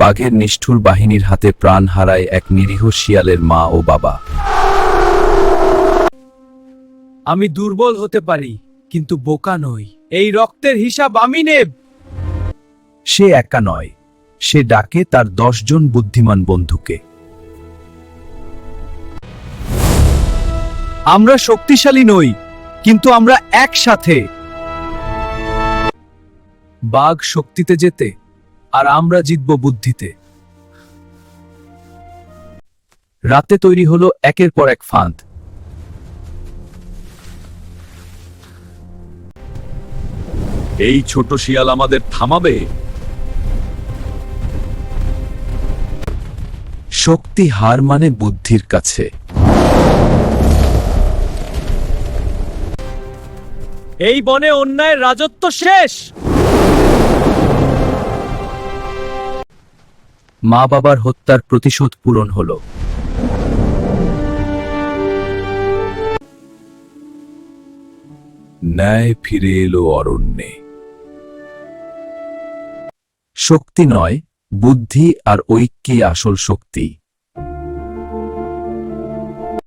বাঘের নিষ্ঠুর বাহিনীর হাতে প্রাণ হারায় এক নিরীহ শিয়ালের মা ও বাবা। আমি দুর্বল হতে পারি কিন্তু বোকা নই। এই রক্তের হিসাব আমি নেব। সে একা নয় সে ডাকে তার দশজন বুদ্ধিমান বন্ধুকে। আমরা শক্তিশালী নই কিন্তু আমরা একসাথে। বাঘ শক্তিতে যেতে আর আমরা জিতব বুদ্ধিতে। রাতে তৈরি হলো একের পর এক ফাঁদ। এই ছোট শিয়াল আমাদের থামাবে? শক্তি হার মানে বুদ্ধির কাছে। এই বনে অন্যায়ের রাজত্ব শেষ! মা বাবার হত্যার প্রতিশোধ পূরণ হল। ন্যায় ফিরে এলো অরণ্যে। শক্তি নয় বুদ্ধি আর ঐক্যই আসল শক্তি।